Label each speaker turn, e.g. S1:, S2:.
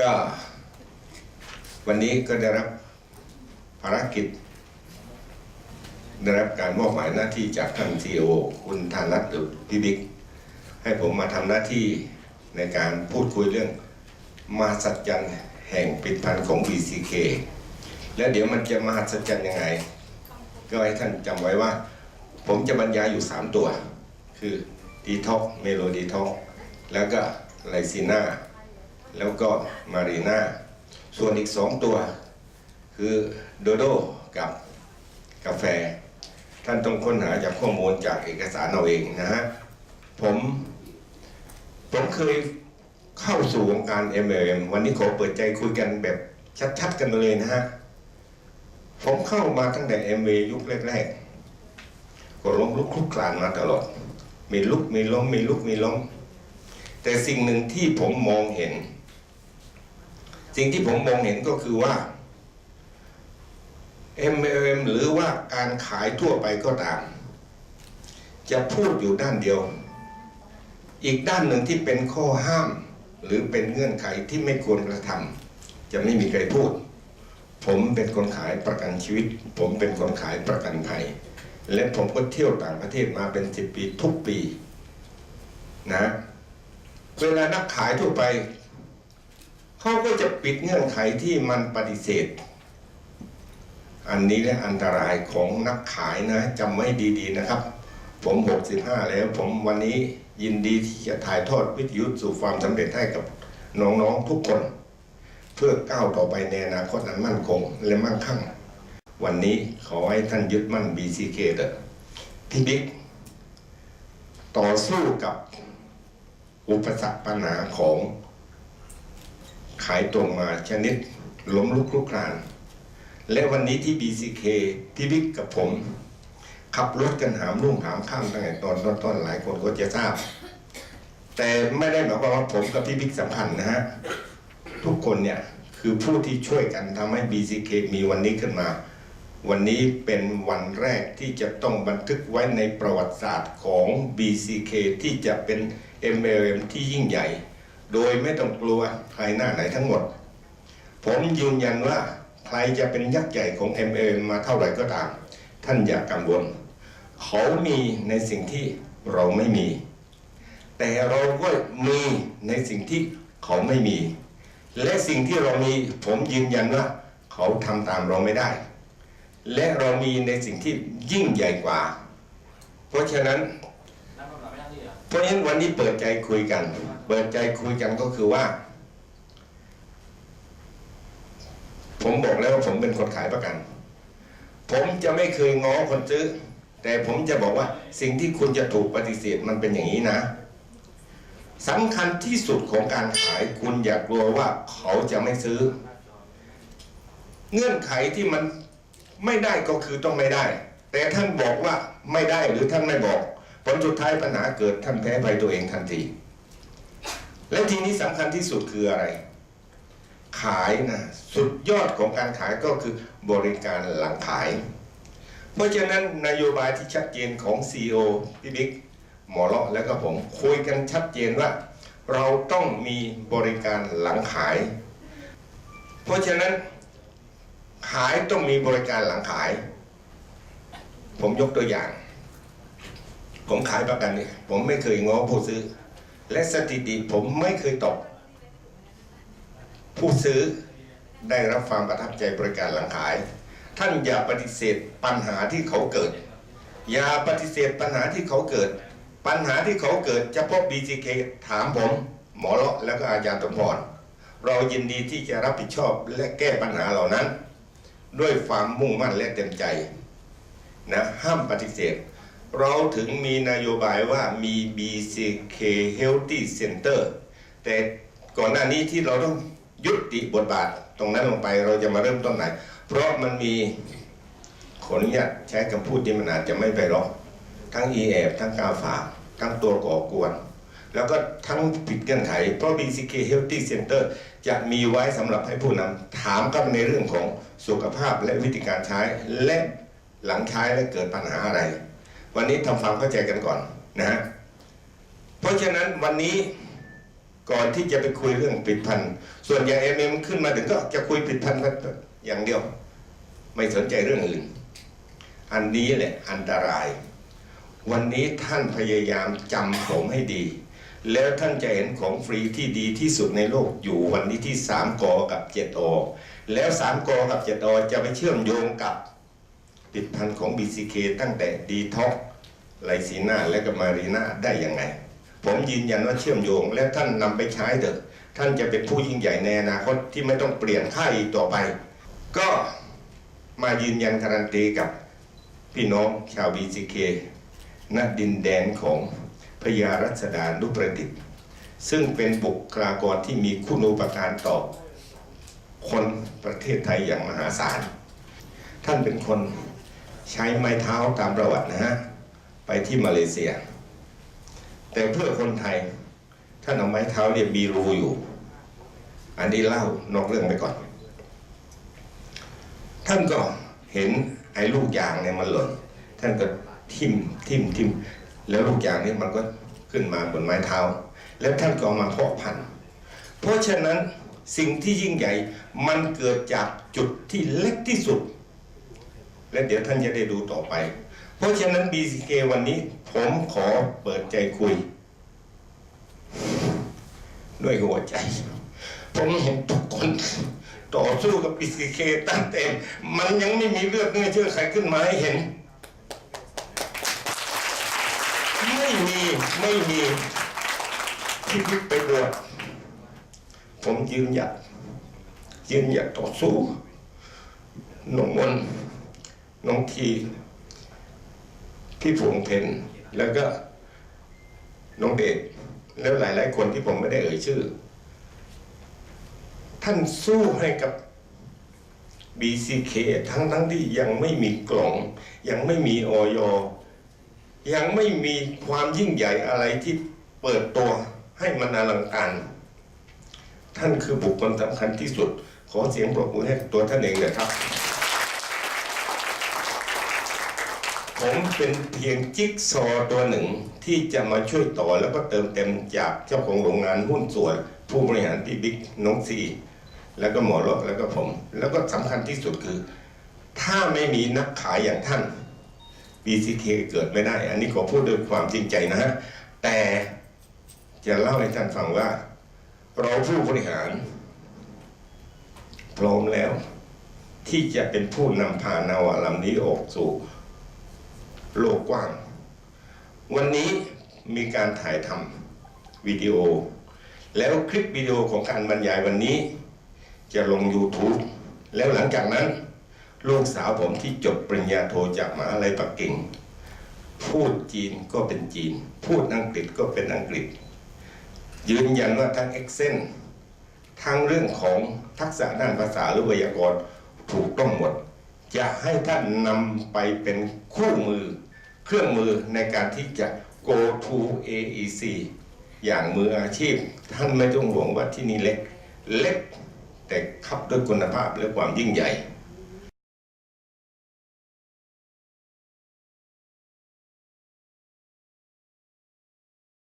S1: ก็วันนี้ก็ได้รับภารกิจ ได้รับการมอบหมายหน้าที่จากท่านซีโอคุณธานัทหรือพี่บิ๊กให้ผมมาทำหน้าที่ในการพูดคุยเรื่องมาสัจจันแห่งผลิตภัณฑ์ของ BCK แล้วเดี๋ยวมันจะมหัศจรรย์ยังไง ก็ให้ท่านจำไว้ว่า ผมจะบรรยายอยู่ 3 ตัว คือดีท็อกเมโลดีท็อกแล้วก็ไลซีน่า แล้วก็มารีนาส่วนอีก 2 ตัว คือโดโดกับกาแฟ ท่านต้องค้นหาจากข้อมูลจากเอกสารเอาเองนะฮะ ผมผมเคยเข้าสู่วงการ MLM วันนี้ขอเปิดใจคุยกันแบบชัดๆกันเลยนะฮะ ผมเข้ามาตั้งแต่ MV ยุคแรกๆ ก็ล้มลุกคลุกคลานมาตลอด มีลุกมีล้มมีลุกมีล้มแต่สิ่งหนึ่งที่ผมมองเห็น สิ่งที่ผมมองเห็นก็คือว่า MLM หรือว่าการขายทั่วไปก็ตาม จะพูดอยู่ด้านเดียว อีกด้านหนึ่งที่เป็นข้อห้าม หรือเป็นเงื่อนไขที่ไม่ควรกระทำจะไม่มีใครพูด ผมเป็นคนขายประกันชีวิต ผมเป็นคนขายประกันภัย และผมก็เที่ยวต่างประเทศมาเป็นสิบปีทุกปีนะเวลานักขายทั่วไป เขาก็จะปิดเงื่อนไขที่มันปฏิเสธ อันนี้และอันตรายของนักขายนะจำไว้ดีๆนะครับ ผม 65 แล้ว ผมวันนี้ยินดีที่จะถ่ายทอดวิทยุสู่ความสำเร็จให้กับน้องๆทุกคน เพื่อก้าวต่อไปในอนาคตอันมั่นคงและมั่งคั่ง วันนี้ขอให้ท่านยึดมั่น BCK เถอะพี่บิ๊กต่อสู้กับอุปสรรคปัญหาของ ขายตรงมาชนิดล้มลุกคลุกคลาน และวันนี้ที่ BCK พี่บิ๊กกับผม ขับรถกันหามรุ่งหามข้ามตั้งแต่ตอนต้นๆหลายคนก็จะทราบ แต่ไม่ได้หมายความว่าผมกับพี่บิ๊กสำคัญนะฮะ ทุกคนเนี่ยคือผู้ที่ช่วยกันทำให้ BCK มีวันนี้ขึ้นมา วันนี้เป็นวันแรกที่จะต้องบันทึกไว้ในประวัติศาสตร์ของ BCK ที่จะเป็น MLM ที่ยิ่งใหญ่ โดยไม่ต้องกลัวใครหน้าไหนทั้งหมด ผมยืนยันว่าใครจะเป็นยักษ์ใหญ่ของ MLM มาเท่าไหร่ก็ตาม ท่านอย่ากกังวล เขามีในสิ่งที่เราไม่มี แต่เราก็มีในสิ่งที่เขาไม่มี และสิ่งที่เรามีผมยืนยันว่า เขาทำตามเราไม่ได้ และเรามีในสิ่งที่ยิ่งใหญ่กว่า เพราะฉะนั้น
S2: เหรอ
S1: เพราะฉะนั้นวันนี้เปิดใจคุยกัน เปิดใจคุยกันก็คือว่า ผมบอกแล้วว่าผมเป็นคนขายประกัน ผมจะไม่เคยง้อคนซื้อ แต่ผมจะบอกว่าสิ่งที่คุณจะถูกปฏิเสธมันเป็นอย่างนี้นะสำคัญที่สุดของการขายคุณอย่ากลัวว่าเขาจะไม่ซื้อ เงื่อนไขที่มันไม่ได้ก็คือต้องไม่ได้ แต่ท่านบอกว่าไม่ได้หรือท่านไม่บอก ผลสุดท้ายปัญหาเกิดท่านแพ้ภัยตัวเองทันที และทีนี้สำคัญที่สุดคืออะไร ขายนะสุดยอดของการขายก็คือบริการหลังขาย เพราะฉะนั้นนโยบายที่ชัดเจนของ CEO พี่บิ๊กหมอเลาะแล้วก็ผมคุยกันชัดเจนว่า เราต้องมีบริการหลังขาย เพราะฉะนั้นขายต้องมีบริการหลังขาย ผมยกตัวอย่าง ผมขายประกันเนี่ยผมไม่เคยง้อผู้ซื้อ และสถิติผมไม่เคยตก ผู้ซื้อได้รับความประทับใจบริการหลังขาย ท่านอย่าปฏิเสธปัญหาที่เขาเกิด อย่าปฏิเสธปัญหาที่เขาเกิด ปัญหาที่เขาเกิดเฉพาะ BGK ถามผม หมอเลาะแล้วก็อาจารย์สมพรเรายินดีที่จะรับผิดชอบและแก้ปัญหาเหล่านั้น ด้วยความมุ่งมั่นและเต็มใจนะห้ามปฏิเสธ เราถึงมีนโยบายว่ามี BCK Healthy Center แต่ก่อนหน้านี้ที่เราต้องยุติบทบาทตรงนั้นลงไปเราจะมาเริ่มต้นไหน เพราะมันมีขออนุญาตใช้คำพูดที่มันอาจจะไม่ไปหรอกทั้ง e แอบทั้งกาฝากทั้งตัวก่อกวน แล้วก็ทั้งผิดเงื่อนไข เพราะ BCK Healthy Center จะมีไว้สำหรับให้ผู้นำถามกันในเรื่องของสุขภาพและวิธีการใช้และหลังใช้และเกิดปัญหาอะไร วันนี้ทำความเข้าใจกันก่อนนะฮะเพราะฉะนั้นวันนี้ก่อนที่จะไปคุยเรื่องผลิดพันธ์ส่วนอย่างเอ็มเอ็มขึ้นมาถึงก็จะคุยผลิดพันธ์อย่างเดียว ไม่สนใจเรื่องอื่น อันนี้แหละอันตราย วันนี้ท่านพยายามจำผมให้ดี แล้วท่านจะเห็นของฟรีที่ดีที่สุดในโลกอยู่วันนี้ที่3กอกับ7อแล้ว3กอกับ7อจะไปเชื่อมโยงกับ ผลิดพันธ์ของ BCK ตั้งแต่ดีท็อกไลซีนาและก็มารีนาได้ยังไง ผมยืนยันว่าเชื่อมโยง และท่านนำไปใช้เถอะ ท่านจะเป็นผู้ยิ่งใหญ่ในอนาคตที่ไม่ต้องเปลี่ยนค่ายอีกต่อไป ก็มายืนยันการันตีกับพี่น้องชาว BCK ณดินแดนของพญารัชดานุประดิษฐ์ซึ่งเป็นบุคลากรที่มีคุณูปการต่อคนประเทศไทยอย่างมหาศาล ท่านเป็นคน ใช้ไม้เท้าตามประวัตินะฮะ ไปที่มาเลเซีย แต่เพื่อคนไทยท่านเอาไม้เท้าเนี่ยมีรูอยู่ อันนี้เล่านอกเรื่องไปก่อน ท่านก็เห็นไอ้ลูกยางเนี่ยมันหล่น ท่านก็ทิ่มทิ่มทิ่มแล้วลูกยางนี่มันก็ขึ้นมาบนไม้เท้า แล้วท่านก็ามาเพาะพันธุ์ เพราะฉะนั้นสิ่งที่ยิ่งใหญ่มันเกิดจากจุดที่เล็กที่สุด และเดี๋ยวท่านจะได้ดูต่อไป เพราะฉะนั้น BCK วันนี้ผมขอเปิดใจคุย ด้วยหัวใจ ผมเห็นทุกคนต่อสู้กับ BCK ตั้งแต่ มันยังไม่มีเลือดเนื้อเชื่อใครขึ้นมาให้เห็น ไม่มีไม่มีที่พิไปบวชผมยืนหยัดยืนหยัดต่อสู้น้องมน น้องทีพี่ผงเพนแล้วก็น้องเด็กแล้วหลาย ๆ คนที่ผมไม่ได้เอ่ยชื่อ ท่านสู้ให้กับ BCK ทั้งทั้งที่ยังไม่มีกล่อง ยังไม่มีออยยังไม่มีความยิ่งใหญ่อะไรที่เปิดตัวให้มันอลังการ ท่านคือบุคคลสำคัญที่สุด ขอเสียงปรบมือให้ตัวท่านเองเลยครับ ผมเป็นเพียงจิ๊กซอตัวหนึ่งที่จะมาช่วยต่อแล้วก็เติมเต็มจากเจ้าของโรงงานหุ้นส่วน ผู้บริหารพี่บิ๊กน้องซีแล้วก็หมอรถแล้วก็ผม แล้วก็สำคัญที่สุดคือ ถ้าไม่มีนักขายอย่างท่าน BCK เกิดไม่ได้ อันนี้ขอพูดด้วยความจริงใจนะฮะแต่จะเล่าให้ท่านฟังว่า เราผู้บริหาร พร้อมแล้ว ที่จะเป็นผู้นำพานาวาลำนี้ออกสู่ โลกกว้าง วันนี้มีการถ่ายทำวิดีโอ แล้วคลิปวิดีโอของการบรรยายวันนี้ จะลง YouTube แล้วหลังจากนั้น ลูกสาวผมที่จบปริญญาโทจากมหาลัยปักกิ่ง พูดจีนก็เป็นจีน พูดอังกฤษก็เป็นอังกฤษ ยืนยันว่าทั้งเอ็กเซนทั้งเรื่องของทักษะด้านภาษาหรือไวยากรณ์ถูกต้องหมด จะให้ท่านนำไปเป็นคู่มือ เครื่องมือในการที่จะ go to AEC อย่างมืออาชีพ ท่านไม่ต้องห่วงว่าที่นี่เล็ก เล็กแต่ขับด้วยคุณภาพและความยิ่งใหญ่